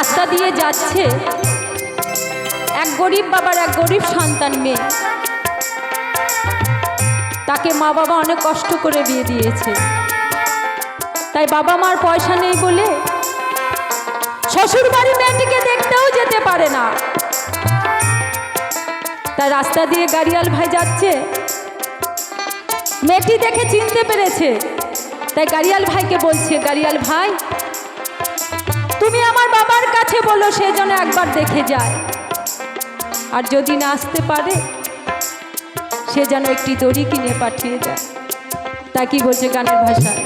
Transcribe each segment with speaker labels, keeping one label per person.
Speaker 1: রাস্তা দিয়ে যাচ্ছে এক গরিব বাবার এক গরিব সন্তান মেয়ে। তাকে মা বাবা অনেক কষ্ট করে বিয়ে দিয়েছে। তাই বাবা মার পয়সা নেই বলে শ্বশুর বাড়ি মেয়েটিকে দেখতেও যেতে পারে না। তাই রাস্তা দিয়ে গাড়িয়াল ভাই যাচ্ছে। মেয়েটি দেখে চিনতে পেরেছে। তাই গাড়িয়াল ভাইকে বলছে, গাড়িয়াল ভাই, তুমি আমার বাবার কাছে বলো সে যেন একবার দেখে যায়। আর যদি না আসতে পারে, সে যেন একটি দড়ি কিনে পাঠিয়ে যায় তা কি বলছে গানের ভাষায়?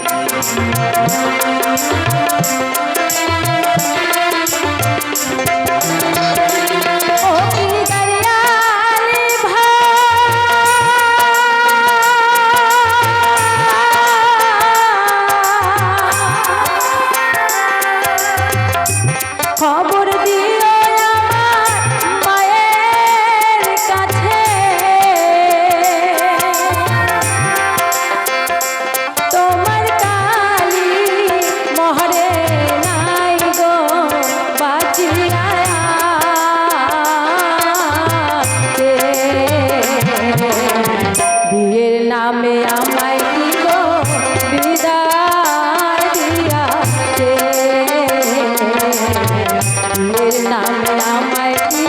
Speaker 1: আমায় কি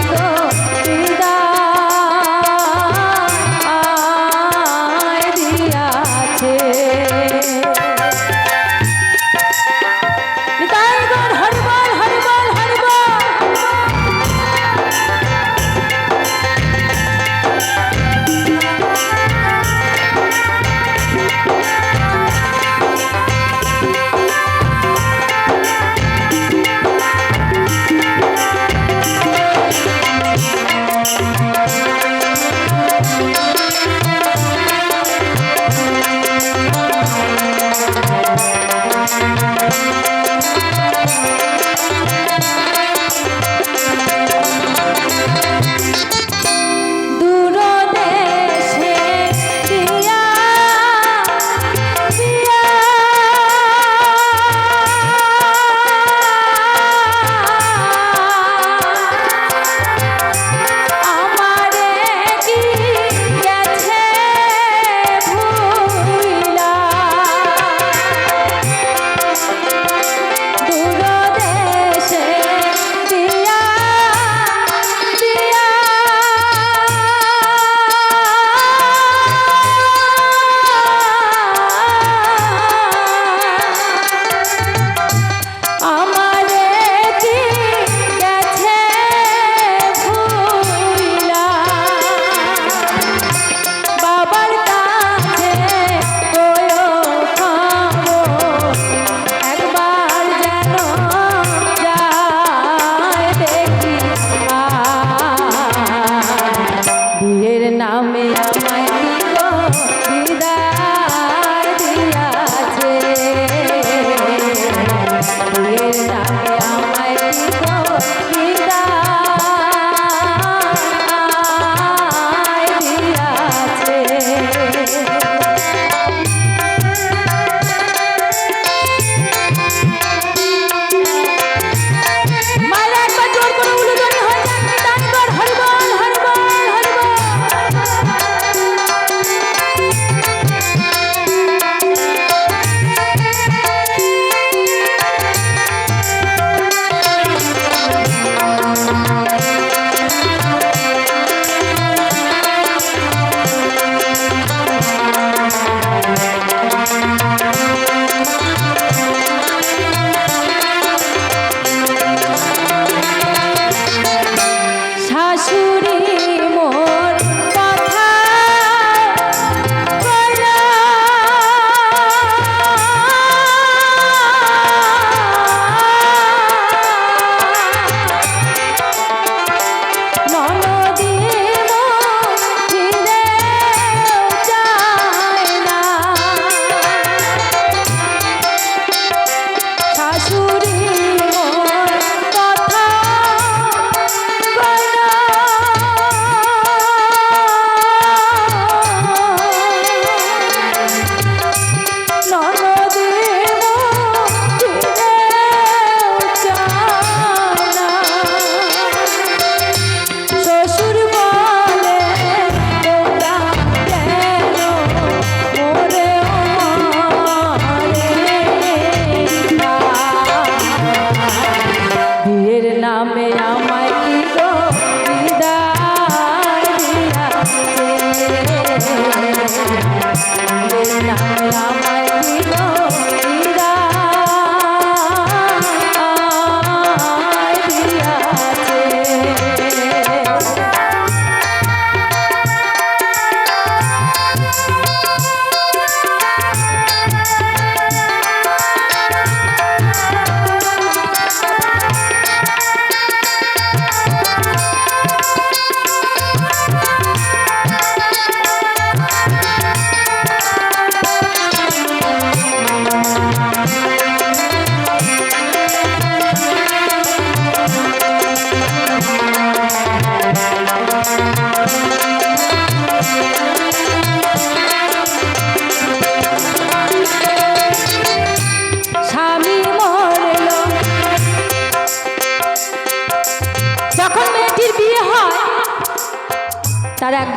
Speaker 1: হৃদয়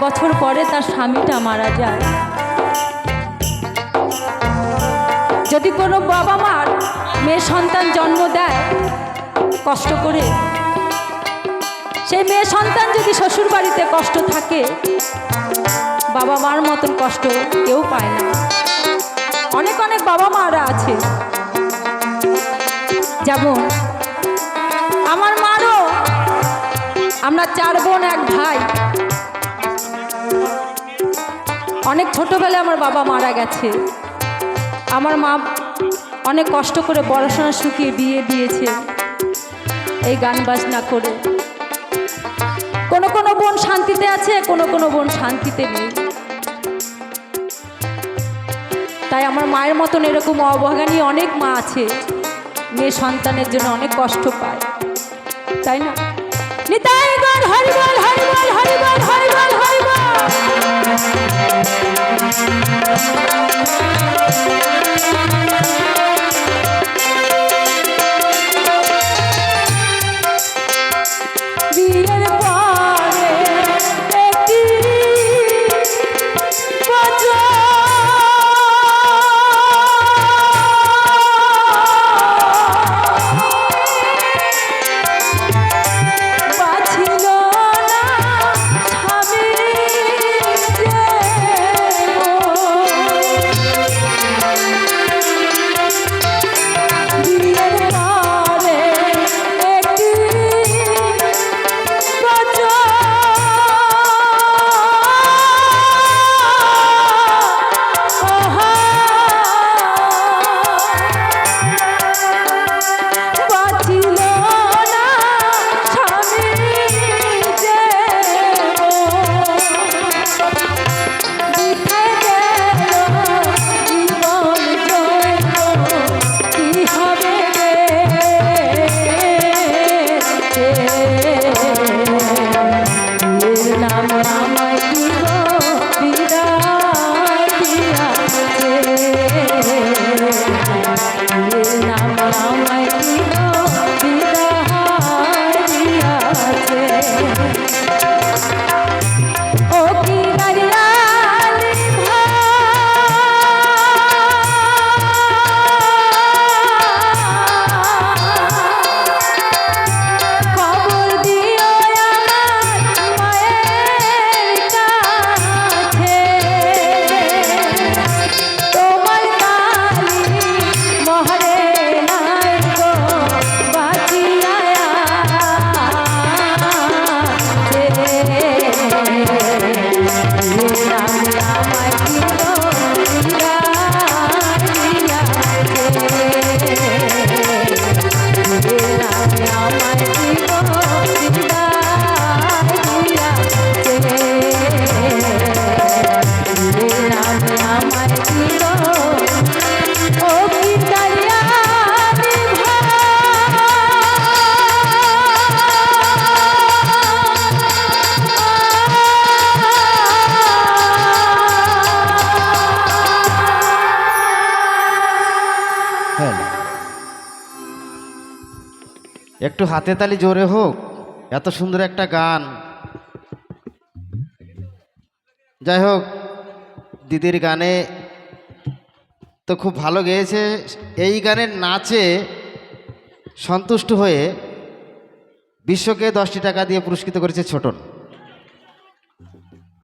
Speaker 1: বছর পরে তার স্বামীটা মারা যায়। যদি কোনো বাবা মার মেয়ে সন্তান জন্ম দেয়, কষ্ট করে, সেই মেয়ে সন্তান যদি শ্বশুর বাড়িতে কষ্ট থাকে, বাবা মার মতন কষ্ট কেউ পায় না। অনেক অনেক বাবা মারা আছে। যেমন, আমার মারও আমরা চার বোন, এক ভাই। অনেক ছোটোবেলায় আমার বাবা মারা গেছে। আমার মা অনেক কষ্ট করে পড়াশোনা শুকিয়ে বিয়ে দিয়েছে এই গান বাজনা করে। কোনো কোনো বোন শান্তিতে আছে, কোনো কোনো বোন শান্তিতে নেই। তাই আমার মায়ের মতন এরকম অবগানী অনেক মা আছে, মেয়ে সন্তানের জন্য অনেক কষ্ট পায়। তাই না? নিতাই গান হরিবল হরিবল হরিবল হরিবল হরিবল Música আমায়
Speaker 2: একটু হাতে তালি জোরে হোক। এত সুন্দর একটা গান। যাই হোক, দিদির গানে তো খুব ভালো গেয়েছে। এই গানের নাচে সন্তুষ্ট হয়ে বিশ্বকে দশটি টাকা দিয়ে পুরস্কৃত করেছে ছোটন।